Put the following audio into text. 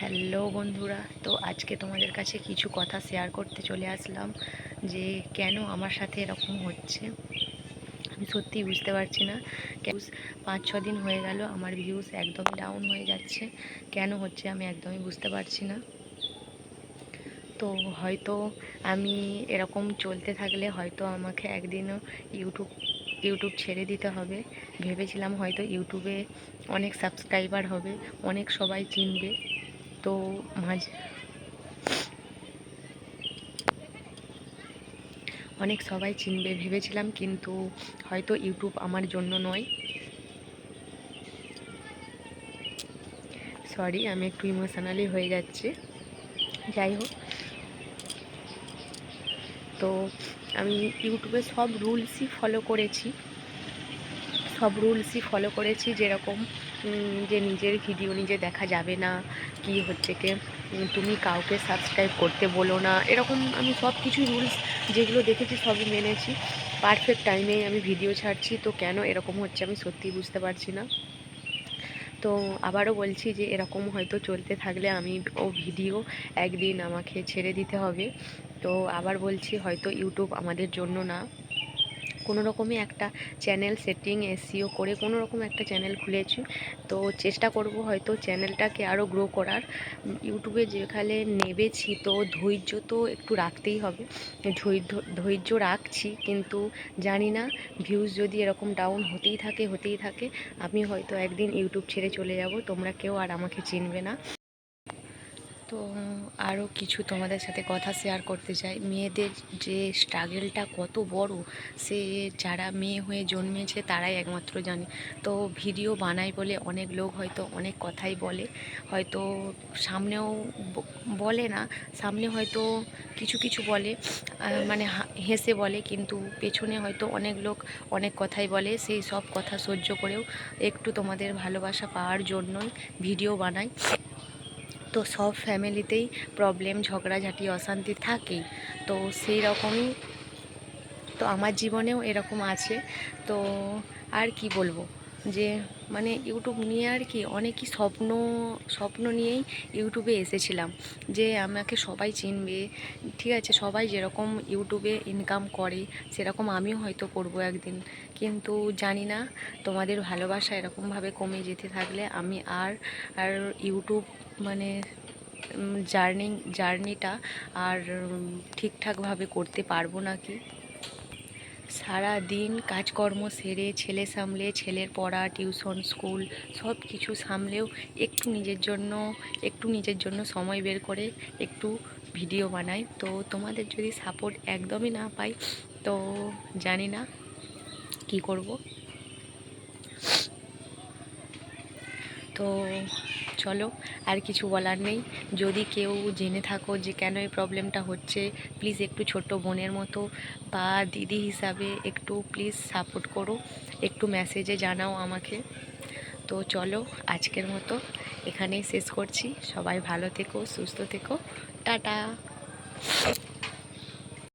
Hello বন্ধুরা, তো আজকে তোমাদের কাছে কিছু কথা শেয়ার করতে চলে আসলাম যে কেন আমার সাথে এরকম হচ্ছে। আমি সত্যিই বুঝতে পারছি না। ভিউজ পাঁচ, ছ দিন হয়ে গেল, আমার ভিউজ একদমই ডাউন হয়ে যাচ্ছে। কেন হচ্ছে আমি একদমই বুঝতে পারছি না। তো হয়তো আমি এরকম চলতে থাকলে হয়তো আমাকে একদিনও ইউটিউব ইউটিউব ছেড়ে দিতে হবে। ভেবেছিলাম হয়তো ইউটিউবে অনেক সাবস্ক্রাইবার হবে, অনেক সবাই চিনবে। তো মাঝে অনেক সবাই চিনবে, ভেবেছিলাম কিন্তু হয়তো ইউটিউব আমার জন্য নয়। সরি আমি একটু ইমোশনালি হয়ে যাচ্ছি। যাই হোক। তো আমি ইউটিউবে সব রুলসই ফলো করেছি। সব রুলসই ফলো করেছি যেরকম যে নিজের ভিডিও নিজে দেখা যাবে না, কি হচ্ছে কি, তুমি কাউকে সাবস্ক্রাইব করতে বলো না, এরকম আমি সব কিছু রুলস যেগুলো দেখেছি সবই মেনেছি। পারফেক্ট টাইমেই আমি ভিডিও ছাড়ছি, তো কেন এরকম হচ্ছে আমি সত্যিই বুঝতে পারছি না। তো আবারও বলছি যে এরকম হয়তো চলতে থাকলে আমি ও ভিডিও একদিন আমাকে ছেড়ে দিতে হবে। তো আবার বলছি হয়তো ইউটিউব আমাদের জন্য না। কোনো রকমে একটা চ্যানেল সেটিং এসিও করে কোনো রকম একটা চ্যানেল খুলেছি। তো চেষ্টা করব হয়তো চ্যানেলটাকে আরও গ্রো করার। ইউটিউবে যেখানে নেবেছি তো ধৈর্য তো একটু রাখতেই হবে। ধৈর্য ধৈর্য রাখছি কিন্তু জানি না ভিউজ যদি এরকম ডাউন হতেই থাকে হতেই থাকে, আমি হয়তো একদিন ইউটিউব ছেড়ে চলে যাব। তোমরা কেউ আর আমাকে চিনবে না। তো আরও কিছু তোমাদের সাথে কথা শেয়ার করতে চাই। মেয়েদের যে স্ট্রাগেলটা কত বড়, সে যারা মেয়ে হয়ে জন্মেছে তারাই একমাত্র জানে। তো ভিডিও বানাই বলে অনেক লোক হয়তো অনেক কথাই বলে। হয়তো সামনেও বলে না, সামনে হয়তো কিছু কিছু বলে মানে হেসে বলে, কিন্তু পেছনে হয়তো অনেক লোক অনেক কথাই বলে। সেই সব কথা সহ্য করেও একটু তোমাদের ভালোবাসা পাওয়ার জন্যই ভিডিও বানাই। তো সব ফ্যামিলিতেই প্রবলেম ঝগড়াঝাটি, অশান্তি থাকেই। তো সেই রকমই তো আমার জীবনেও এরকম আছে। তো আর কি বলব? যে মানে ইউটিউব নিয়ে আর কি অনেকই স্বপ্ন স্বপ্ন নিয়েই ইউটিউবে এসেছিলাম। যে আমাকে সবাই চিনবে, ঠিক আছে, সবাই যেরকম ইউটিউবে ইনকাম করে, সেরকম আমিও হয়তো করব একদিন। কিন্তু জানি না, তোমাদের ভালোবাসা এরকমভাবে কমে যেতে থাকলে আমি আর আর ইউটিউব মানে জার্নি, জার্নিটা আর ঠিকঠাকভাবে করতে পারব নাকি? সারা দিন কাজকর্ম সেরে, ছেলে সামলে, ছেলের পড়া, টিউশন, স্কুল সব কিছু সামলেও একটু নিজের জন্য, একটু নিজের জন্য সময় বের করে একটু ভিডিও বানাই। তো তোমাদের যদি সাপোর্ট একদমই না পাই, তো জানি না কি করব। তো চলো, আর কিছু বলার নেই। যদি কেউ জেনে থাকো যে কেন এই প্রবলেমটা হচ্ছে প্লিজ একটু ছোট বোনের মতো বা দিদি হিসাবে একটু প্লিজ সাপোর্ট করো, একটু মেসেজে জানাও আমাকে। তো চলো, আজকের মতো এখানেই শেষ করছি। সবাই ভালো থেকো, সুস্থ থেকো। টাটা!